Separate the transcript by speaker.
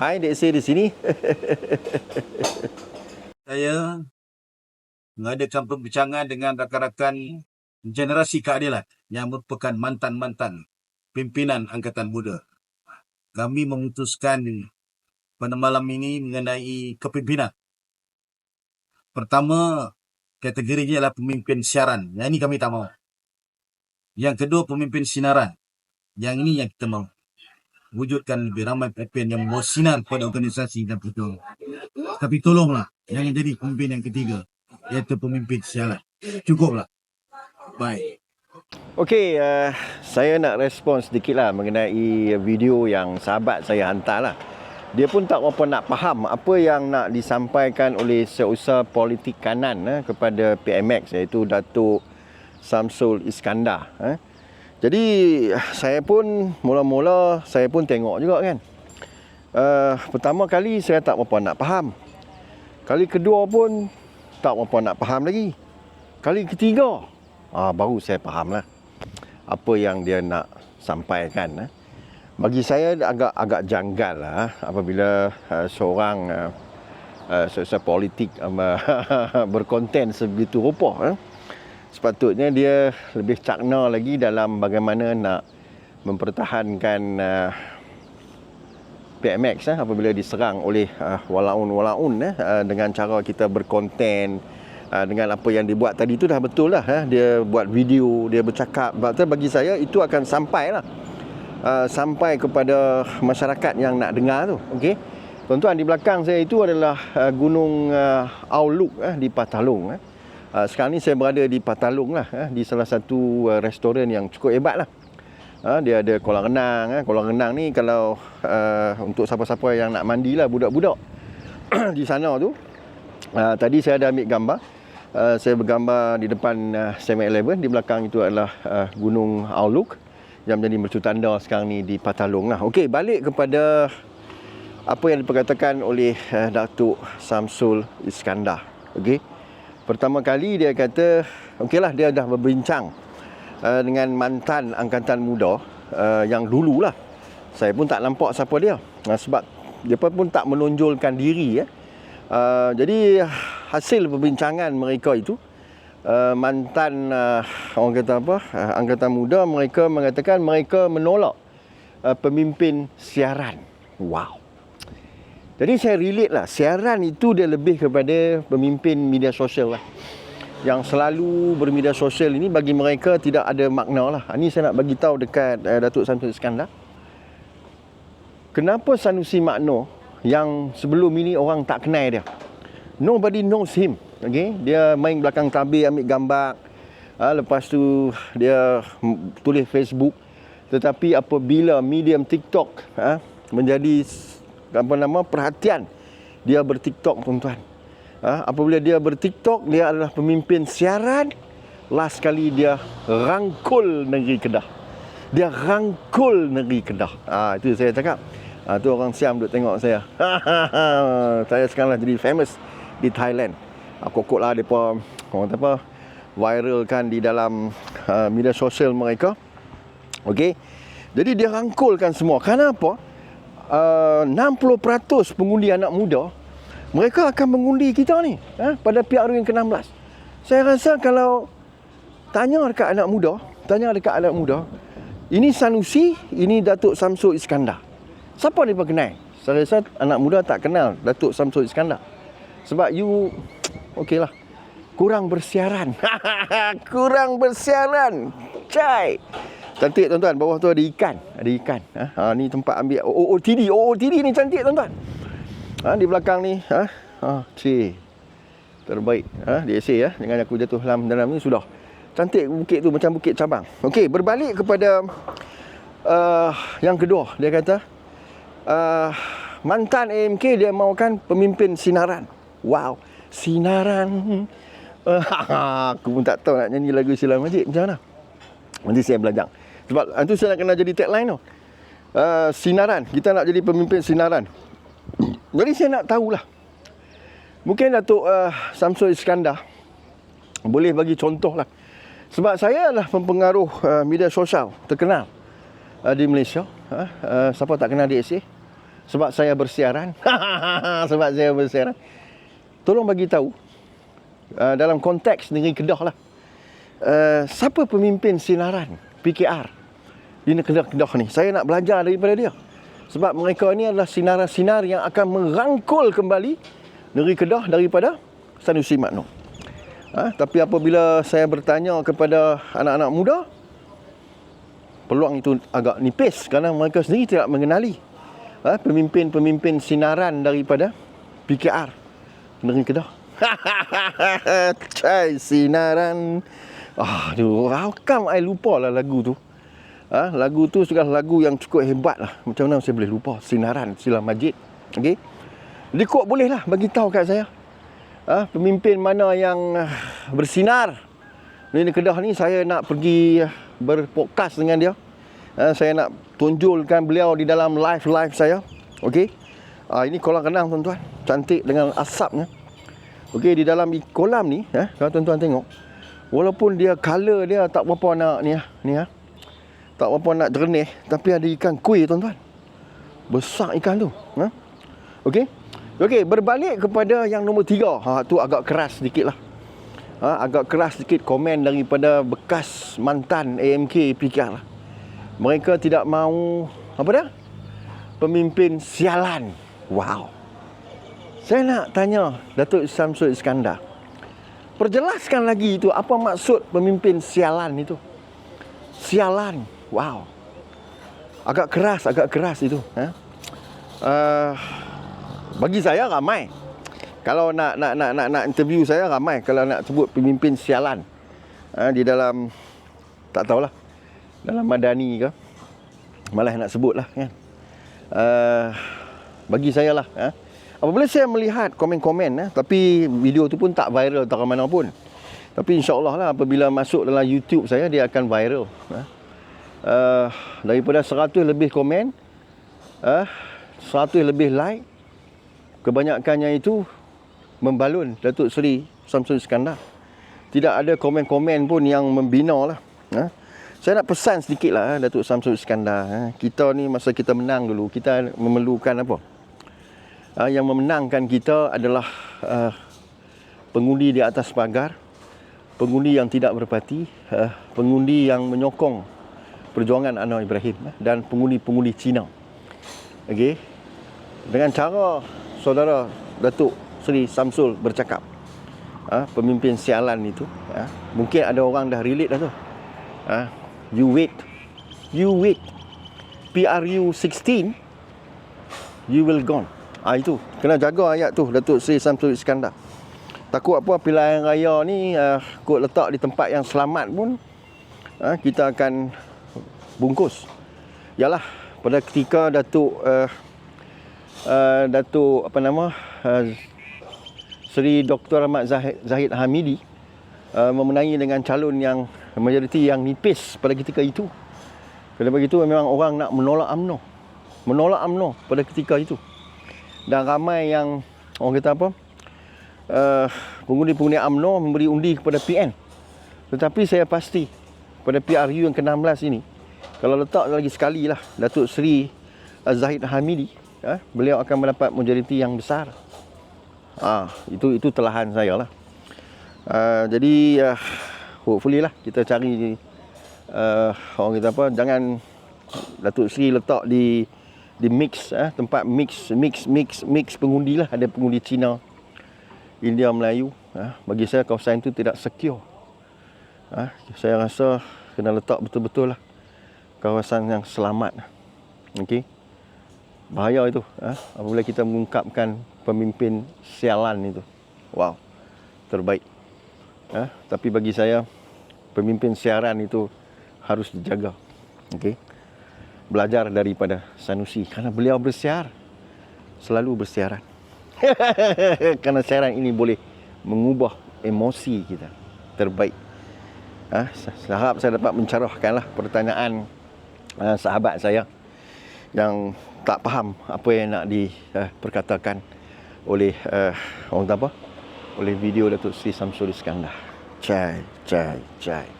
Speaker 1: Hai, Dek Sir di sini.
Speaker 2: saya mengadakan perbincangan dengan rakan-rakan generasi keadilan yang merupakan mantan-mantan pimpinan Angkatan Muda. Kami memutuskan pada malam ini mengenai kepimpinan. Pertama, kategorinya adalah pemimpin siaran. Yang ini kami tak mahu. Yang kedua, pemimpin sinaran. Yang ini yang kita mahu. Wujudkan lebih ramai pemimpin yang mau sinar pada organisasi dan betul. Tapi tolonglah, jangan jadi pemimpin yang ketiga. Iaitu pemimpin siaran. Cukuplah. Baik.
Speaker 1: Okey, uh, saya nak respon sedikit lah mengenai video yang sahabat saya hantar lah. Dia pun tak berapa nak faham apa yang nak disampaikan oleh seusaha politik kanan eh, kepada PMX iaitu Datuk Samsul Iskandar. Eh. Jadi saya pun mula-mula saya pun tengok juga kan. Uh, pertama kali saya tak berapa nak faham. Kali kedua pun tak berapa nak faham lagi. Kali ketiga ah, baru saya faham lah apa yang dia nak sampaikan. Eh. Bagi saya agak agak janggal lah apabila uh, seorang uh, uh, seorang politik um, berkonten sebegitu rupa. Eh sepatutnya dia lebih cakna lagi dalam bagaimana nak mempertahankan uh, PMX eh, apabila diserang oleh uh, walaun-walaun eh, uh, dengan cara kita berkonten uh, dengan apa yang dibuat tadi itu dah betul lah eh. dia buat video dia bercakap bagi saya itu akan sampai lah uh, sampai kepada masyarakat yang nak dengar tu okey tuan-tuan di belakang saya itu adalah uh, gunung uh, Auluk eh, di Patalung eh. Uh, sekarang ni saya berada di Patalung lah, uh, di salah satu uh, restoran yang cukup hebat lah. Uh, dia ada kolam renang. Uh, kolam renang ni kalau uh, untuk siapa-siapa yang nak mandi lah, budak-budak di sana tu. Uh, tadi saya ada ambil gambar. Uh, saya bergambar di depan uh, 7-Eleven. Di belakang itu adalah uh, Gunung Auluk yang menjadi mercu tanda sekarang ni di Patalung lah. Okey, balik kepada apa yang diperkatakan oleh uh, Datuk Samsul Iskandar. Okey. Pertama kali dia kata, okeylah dia dah berbincang uh, dengan mantan angkatan muda uh, yang dululah. Saya pun tak nampak siapa dia. Uh, sebab dia pun tak menonjolkan diri ya. Uh, jadi hasil perbincangan mereka itu uh, mantan uh, orang kata apa? Uh, angkatan muda mereka mengatakan mereka menolak uh, pemimpin siaran. Wow. Jadi saya relate lah, siaran itu dia lebih kepada pemimpin media sosial lah. Yang selalu bermedia sosial ini bagi mereka tidak ada makna lah. Ini saya nak bagi tahu dekat uh, Datuk Samsul Iskandar. Kenapa Sanusi Makno yang sebelum ini orang tak kenal dia? Nobody knows him. Okay? Dia main belakang tabir ambil gambar. Ha, lepas tu dia tulis Facebook. Tetapi apabila medium TikTok ha, menjadi apa nama perhatian dia bertiktok tuan-tuan. Ha, apabila dia bertiktok dia adalah pemimpin siaran last kali dia rangkul negeri Kedah. Dia rangkul negeri Kedah. Ha, itu saya cakap. Ha, tu orang Siam duk tengok saya. saya sekarang jadi famous di Thailand. Aku kokok lah depa orang apa viralkan di dalam uh, media sosial mereka. Okey. Jadi dia rangkulkan semua. Kenapa? Uh, 60% pengundi anak muda mereka akan mengundi kita ni eh, pada pihak yang ke-16 saya rasa kalau tanya dekat anak muda tanya dekat anak muda ini Sanusi ini Datuk Samsul Iskandar. Siapa dia kenal saya rasa anak muda tak kenal Datuk Samsul Iskandar. Sebab you okey lah. Kurang bersiaran. Kurang bersiaran. Cai Cantik tuan-tuan, bawah tu ada ikan. Ada ikan. Ha, ha ni tempat ambil OOTD. OOTD ni cantik tuan-tuan. Ha, di belakang ni, ha, ha cik. Terbaik. Ha, di essay ya. Dengan aku jatuh dalam dalam ni sudah. Cantik bukit tu macam bukit cabang. Okey, berbalik kepada uh, yang kedua. Dia kata uh, mantan AMK dia mahukan pemimpin sinaran. Wow, sinaran. Aku pun tak tahu nak nyanyi lagu Sila Majid macam mana. Nanti saya belajar. Sebab itu saya nak kena jadi tagline tu. Uh, sinaran. Kita nak jadi pemimpin sinaran. Jadi saya nak tahulah. Mungkin Datuk uh, Samsul Iskandar boleh bagi contoh lah. Sebab saya adalah pempengaruh uh, media sosial terkenal uh, di Malaysia. Uh, uh, siapa tak kenal DSA? sebab saya bersiaran. sebab saya bersiaran. Tolong bagi tahu uh, dalam konteks negeri Kedah lah. Uh, siapa pemimpin sinaran PKR di negeri Kedah ni? Saya nak belajar daripada dia. Sebab mereka ni adalah sinar-sinar yang akan merangkul kembali negeri Kedah daripada Sanusi Makno. Ha, tapi apabila saya bertanya kepada anak-anak muda, peluang itu agak nipis kerana mereka sendiri tidak mengenali ha, pemimpin-pemimpin sinaran daripada PKR negeri Kedah. Cai sinaran. Ah, aduh, how come I lupa lah lagu tu? Ha, lagu tu sudah lagu yang cukup hebat lah. Macam mana saya boleh lupa? Sinaran, Silam Majid. Okey. Likut boleh lah bagi tahu kat saya. Ha, pemimpin mana yang ah, bersinar. Ni di Kedah ni saya nak pergi ah, berpodcast dengan dia. Ha, saya nak tunjulkan beliau di dalam live-live saya. Okey. Ha, ini kolam renang tuan-tuan. Cantik dengan asapnya. Okey, di dalam kolam ni, eh, kalau tuan-tuan tengok. Walaupun dia color dia tak berapa nak ni ah, ni ah. Tak berapa nak jernih, tapi ada ikan kuih tuan-tuan. Besar ikan tu. Ha? Okey. Okey, berbalik kepada yang nombor tiga. Ha, tu agak keras sedikit lah. Ha, agak keras sedikit komen daripada bekas mantan AMK PKR lah. Mereka tidak mahu, apa dah? Pemimpin sialan. Wow. Saya nak tanya Datuk Samsul Iskandar. Perjelaskan lagi itu apa maksud pemimpin sialan itu. Sialan. Wow. Agak keras, agak keras itu. Ha? Uh, bagi saya ramai. Kalau nak nak nak nak nak interview saya ramai kalau nak sebut pemimpin sialan. Ha, di dalam tak tahulah. Dalam madani ke. Malah nak sebut lah kan. Uh, bagi saya lah. Ha? Apabila saya melihat komen-komen, eh, tapi video tu pun tak viral tak mana pun. Tapi insyaAllah lah apabila masuk dalam YouTube saya, dia akan viral. Eh. Uh, daripada 100 lebih komen, uh, 100 lebih like, kebanyakannya itu membalun Datuk Seri Samsul Iskandar. Tidak ada komen-komen pun yang membina lah. Eh. Saya nak pesan sedikit lah eh, Datuk Samsul Iskandar. Eh. Kita ni masa kita menang dulu, kita memerlukan apa? uh, yang memenangkan kita adalah uh, pengundi di atas pagar, pengundi yang tidak berparti, uh, pengundi yang menyokong perjuangan Anwar Ibrahim uh, dan pengundi-pengundi Cina. Okey. Dengan cara saudara Datuk Seri Samsul bercakap, uh, pemimpin sialan itu, uh, mungkin ada orang dah relate dah tu. Uh, you wait. You wait. PRU 16 you will gone. Ah itu kena jaga ayat tu Datuk Seri Samsul Iskandar. Takut apa pilihan raya ni uh, kot letak di tempat yang selamat pun uh, kita akan bungkus. Yalah pada ketika Datuk uh, uh, Datuk apa nama uh, Seri Dr. Ahmad Zahid, Zahid Hamidi uh, memenangi dengan calon yang majoriti yang nipis pada ketika itu. Kerana begitu memang orang nak menolak UMNO. Menolak UMNO pada ketika itu dan ramai yang orang kata apa uh, pengundi-pengundi UMNO memberi undi kepada PN tetapi saya pasti pada PRU yang ke-16 ini kalau letak lagi sekali lah Datuk Seri Zahid Hamidi uh, beliau akan mendapat majoriti yang besar uh, itu itu telahan saya lah uh, jadi uh, hopefully lah kita cari uh, orang kata apa jangan Datuk Seri letak di di mix eh, tempat mix mix mix mix pengundi lah ada pengundi Cina India Melayu eh. bagi saya kawasan itu tidak secure eh. saya rasa kena letak betul-betul lah kawasan yang selamat. Okey? Bahaya itu eh. apabila kita mengungkapkan pemimpin sialan itu. Wow. Terbaik. Eh. tapi bagi saya pemimpin siaran itu harus dijaga. Okey? Belajar daripada Sanusi. Karena beliau bersiar selalu bersiaran. Karena siaran ini boleh mengubah emosi kita. Terbaik. Ha? saya harap saya dapat mencarahkanlah pertanyaan uh, sahabat saya yang tak faham apa yang nak diperkatakan uh, oleh uh, orang apa? Oleh video Datuk Sri Samsul Iskandar. Cai cai cai